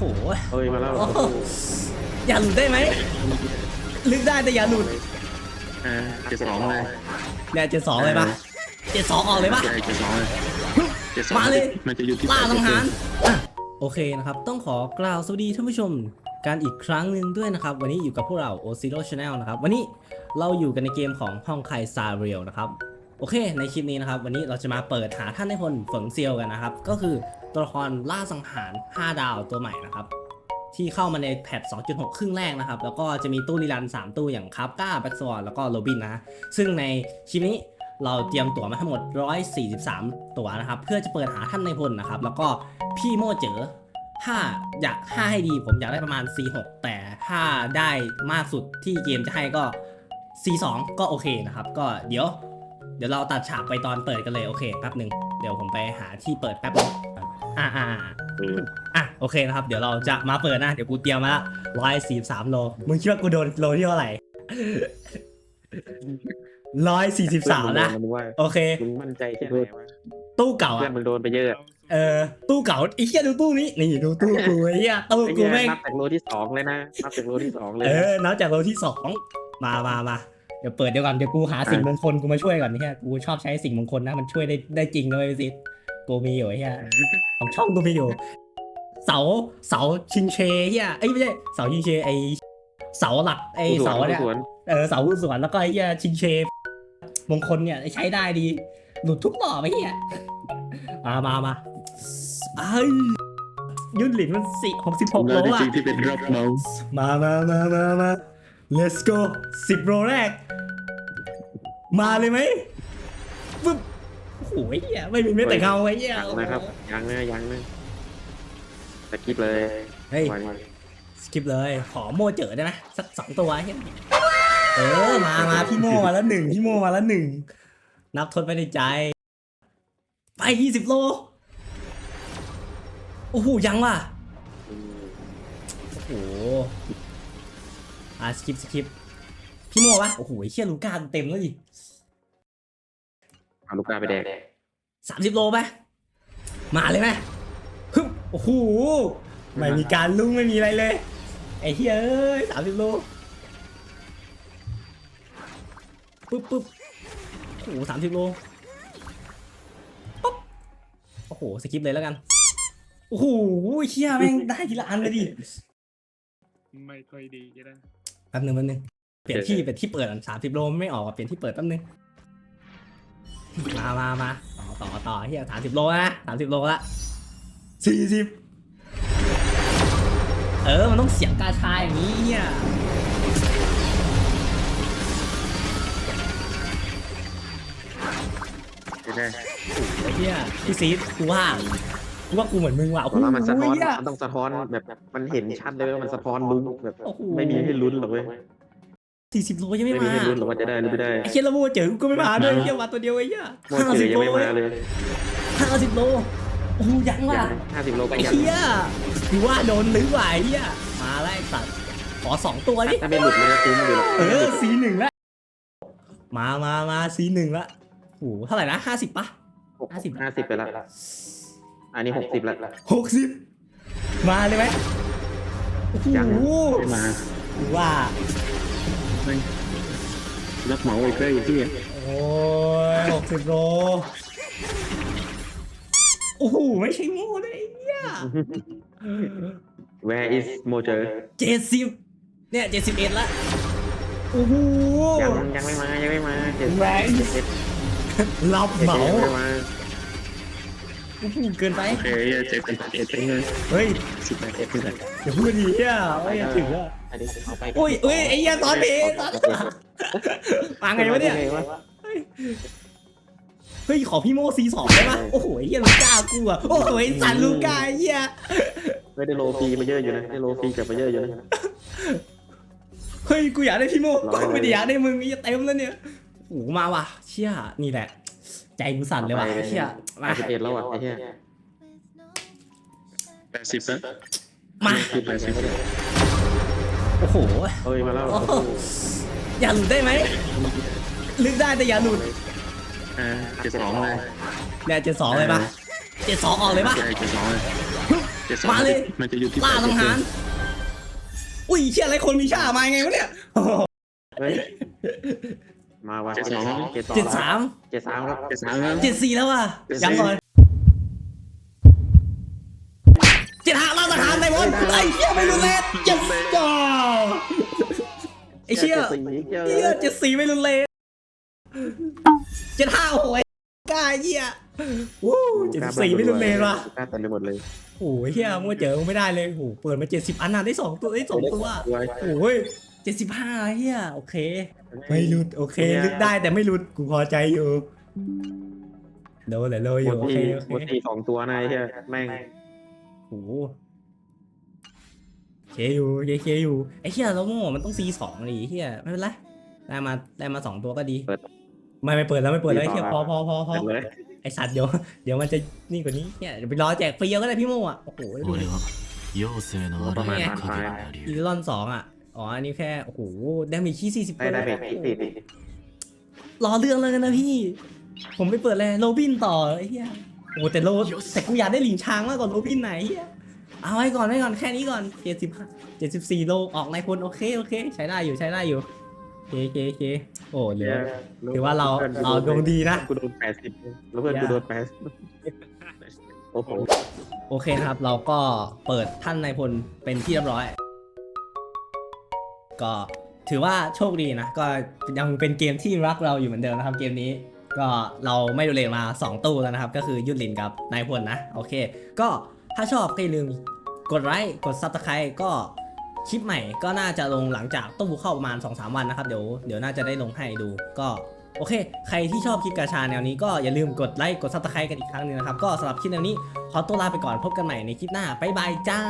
โหเอ้ยมาแล้วโอ้โหอย่าหลุดได้ไหมลึกได้แต่อย่าหลุดอ่าเจ็ดสองเลยเนี่ยเจ็ดสองเลยปะเจ็ดสองออกเลยปะใช่เจ็ดสองเลยเจ็ดสองมาเลยมันจะอยู่ที่ล่าสังหารอะโอเคนะครับ ต้องขอกล่าวสวัสดีท่านผู้ชมกันอีกครั้งหนึ่งด้วยนะครับ วันนี้อยู่กับพวกเรา o z e r o Channel นะครับ วันนี้เราอยู่กันในเกมของห้องไคซาเรียลนะครับ โอเค ในคลิปนี้นะครับ วันนี้เราจะมาเปิดหาท่านในพลเฝิงเซียวกันนะครับ ก็คือตัวละครล่าสังหาร 5 ดาวตัวใหม่นะครับ ที่เข้ามาในแพท 2.6 ครึ่งแรกนะครับ แล้วก็จะมีตู้รีรัน3ตู้อย่างคาร์ก้าแบ็กซอร์แล้วก็โรบินนะ ซึ่งในคลิปนี้เราเตรียมตั๋วมาทั้งหมด 143 ตั๋วนะครับ เพื่อจะเปิดหาท่านในพลนะครับ แล้วก็พี่โมเจอถ้าอยากถ้าให้ดีผมอยากได้ประมาณ C6 แต่ถ้าได้มากสุดที่เกมจะให้ก็ C2 ก็โอเคนะครับ ก็เดี๋ยว เดี๋ยวเราตัดฉากไปตอนเปิดกันเลยโอเคแป๊บหนึ่งเดี๋ยวผมไปหาที่เปิดแป๊บนึงอ่าอ่าอ่าอืมอะโอเคนะครับ เดี๋ยวเราจะมาเปิดนะเดี๋ยวกูเตรียมมาละร้อยสี่สามโลมึงคิดว่ากูโดนโลที่เท่าไหร่ร้อยสี่สิบสามนะเพื่อมึงโดมึงว่าโอเคมึงมั่นใจแค่ไหนวะตู้เก่าเพื่ออะนมึงโดนไปเยอะเออตู้เก่าไอ้เหี้ยดูตู้นี้นี่ดูตู้กูไอ้เหี้ยตู้ไอ้กูเหี้ยแม่งนับจากโลที่สองเลยนะนับจากโลที่สองเลยเอนะอนับจากโลที่สองมามามา เดี๋ยวเปิดเดี๋ยวก่อนเดี๋ยวกูหาสิ่งมงคลกูมาช่วยก่อนเนี่ยกูชอบใช้สิ่งมงคลนะมันช่วยได้ได้จริงนะเว้ยซิกูมีอยู่ไอ้เหี้ยของช่องกูมีอยู่ เสาเสาชิงเชเฮียเอ้ยไม่ใช่เสาชิงเชไอเสาหลักไอผู้เสาวนเนี่ยผู้สวนเออเสาหุ้นส่วนแล้วก็ไอ้เฮียชิงเชมงคลเนี่ยใช้ได้ดี หลุดทุกหล่อไปเฮียมามามาไอ้ยยุ่นหลินมันสี่หกสิบหกโลจอะริงๆที่เป็นรอบเมามามามามามา let's go สิบโลแรก มาเลยไหมปึ๊บโอ้โหไอ้เฮียไม่มีแม้แต่เงาไอ้เฮียยังนะครับยังนะยังนะสกิปเลยเฮ้ยวันสกิปเลย ขอโมเจอได้ไหมสักสองตัวเฮ้ยเออมามาพี่โมมาแล้วหนึ่งพี่โมมาแล้วหนึ่งนับทดไปในใจ ไปยี่สิบโลโอ้โหยังว่ะอืมโอ้โหอะสกิปสกิป พี่โมวะโอ้โหไอ้เชี่ยลูก้าเต็มแล้วดิเอาลูกกาไปแดกสามสิบโลไปมาเลยไหมฮึบโอ้โหไม่มีการลุ้งไม่มีอะไรเลยไอ้เฮ้ยเอ้ยสามสิบโลปึ๊บปึ๊บโอ้โหสามสิบโลปุ๊บโอ้โหสกิปเลยแล้วกันโอ้โหเชี่ยแม่งได้ทีละอันเลยดิไม่ค่อยดีก็ได้แป๊บหนึงแป๊บหนึง เปลี่ยนที่เปลี่ยนที่เปิดสามสิบโลไม่ออกอะเปลี่ยนที่เปิดแป๊บนึง มามามาต่อต่อต่อเฮียสามสิบโลนะสามสิบโลละสี่สิบเออ มันต้องเสียงกาชายอย่างนี้เนี่ยไม่ได้ไอ้เฮียพี่ซีดกูว่ากูว่ากูเหมือนมึงว่ะเพโอ้ราะว่ามันสะท้อน เหี้ย มันต้องสะท้อนแบบ มันเห็นชัดเลยว่ามันสะท้อนลุ้นแบบ โอ้โห ไม่มีให้ลุ้นหรอกเว้ย สี่สิบโลยังไม่ไม่มีมาให้ลุ้นหรอกว่าจะได้หรือไม่ได้ไอ้เชี่ยละโมเจอกูก็ไม่มาด้วยไอ้เฮียมาตัวเดียวไอ้เฮียโมเจอยังไม่มาเลยห้าสิบโลโอ้โหยังว่ะห้าสิบโลก็ไอ้ยังเฮียกูว่าโดนลึกว่ะไอ้เฮียมาแล้วไอ้สัตว์ขอสองตัวดิถ้าไม่หลุดมันจะคุ้มอยู่หรอกเออสีหนึ่งละมามามาสีหนึ่งละโอ้โหเท่าไหร่นะห้าสิบปะ ห้าสิบ ห้าสิบไปแล้วอันนี้หกสิบแล้วหกสิบมาเลยไหมโอ้โหยัง ไม่มากูว่า รับเหมาอีกเลยที่โอ้ยหกสิบโล โอ้โห ไม่ใช่โง่เลยไอ้เฮีย Where is โมเจอเจ็ดสิบเนี่ยเจ็ดสิบเอ็ดละ โอ้โห ยังยังไม่มายังไม่มาเจ็ดแหวนเจ็ดเจ็ดรับเจ็ดเหมา ยังไม่มา โอ้โหเกินไป โอเคเจ็ดเป็นเจ็ดเป็นเลยเฮ้ยสิบแปดเจ็ดเป็นเลยอย่าพูดดีอะโอ้ยอย่าถึงอะอันนี้เอาไปโอ้ยเอ้ยไอ้เหี้ยตอนเพตอนมาไงวะเนี่ย เฮ้ยขอพี่โมซีสองได้ปะโอ้โหไอ้เหี้ยลูก้ากูอะโอ้โหไอ้สันลูก้าไอ้เหี้ยไม่ได้โลฟีมาเยอะอยู่นะได้โลฟีกลับมาเยอะอยู่นะเฮ้ยกูอยากได้พี่โมร้อยเลยไม่ได้อยากได้มึงนี่เต็มแล้วเนี่ยโอ้โหมาว่ะ เชี่ยนี่แหละ ใจกูสั่นเลยว่ะเชี่ยมาห้าสิบเอ็ดแล้วอะไอ้เหี้ยแปดสิบแล้วมา คือแปดสิบโอ้โหเอ้ยมาแล้วโอ้โห อย่าหลุดได้ไหมลึกได้แต่อย่าหลุดอ่าเจ็ดสองเลยเนี่ยเจ็ดสองเลยปะเจ็ดสองออกเลยปะใช่เจ็ดสองเลยมาเลยมันจะอยู่ที่ล่าสังหารอุ้ยเชี่ยอะไรคนมีชามาไงวะเนี่ยเฮ้ย มาว่ะเจ็ดสองเจ็ดสองเจ็ดสามเจ็ดสามครับเจ็ดสามครับเจ็ดสี่แล้วอะเจ็ดสี่ยังก่อนเจ็ดห้าล่าสังหารในบอลไอ้เชี่ยไม่รุนแรงเจ็ดจ้าไอ้เชี่ยจ็ดสี่เจอเหี้ยเจ็ดสี่ไม่รุนแรงเจ็ดห้าโอ้ยกล้าเหี้ยวู้เจ็ดสี่ไม่รุนแรงว่ะกล้าเต็มไปหมดเลยโอ้ยเฮียมัวเจอไม่ได้เลยโอ้โหเปิดมาเจ็ดสิบอันน่ะได้สองตัวได้สองตัวไว้โอ้ย เจ็ดสิบห้าเฮียโอเค ไม่รุดโอเคลึกได้แต่ไม่รุดกูพอใจอยู่โดนแต่โลอยู่โอเคโอเคสองตัวนายใช่แม่งโอ้โหเคอยู่เคอยู่ไอ้เฮียเราโม่มันต้องซีสองเลยเฮียไม่เป็นไรได้มาได้มาสองตัวก็ดีไม่ไม่เปิดแล้วไม่เปิดแล้วเฮียพอพอพอพอไอสัตว์เดี๋ยวเดี๋ยวมันจะนี่กว่านี้เฮียเดี๋ยวไปรอแจกฟรีก็ได้พี่โม่อะโอ้โหประมาณพันอีลอนสองอะ อ๋อ อันนี้แค่ โอ้โหได้มีขี้สี่สิบได้ได้เบรกที่ติดรอเรื่องเลยนะพี่ ผมไปเปิดเลยโรบินต่อไอ้เหี้ยโอ้แต่โรแต่กูอยากได้หลิงช้างมากกว่าโรบินไหนเหี้ยเอาไว้ก่อนไว้ก่อนแค่นี้ก่อนเจ็ดสิบเจ็ดสิบสี่โลออกในพลโอเคโอเค ใช้ได้อยู่ใช้ได้อยู่โอเคโอเคโอเคโอ้เหลือถือว่าเราเราดวงดีนะกูโดนแปดสิบแล้วเพื่อนกูโดนแปดโอ้โหโอเคนะครับ เราก็เปิดท่านนายพลเป็นที่เรียบร้อย ก็ถือว่าโชคดีนะ ก็ยังเป็นเกมที่รักเราอยู่เหมือนเดิมนะครับเกมนี้ ก็เราไม่ดูเลนมา 2 ตู้แล้วนะครับ ก็คือยุดลินกับนายพลนะ โอเค ก็ถ้าชอบก็อย่าลืมกดไลค์กดซับสไครต์ก็คลิปใหม่ก็น่าจะลงหลังจากตู้เข้าประมาณ 2-3 วันนะครับ เดี๋ยวเดี๋ยวน่าจะได้ลงให้ดูก็โอเค ใครที่ชอบคลิปกาชาแนวนี้ก็อย่าลืมกดไลค์ กดซับสไครต์กันอีกครั้งหนึงนะครับ ก็สำหรับคลิปแนวนี้ ขอตัวลาไปก่อนพบกันใหม่ในคลิปหน้า บ๊ายบายจ้า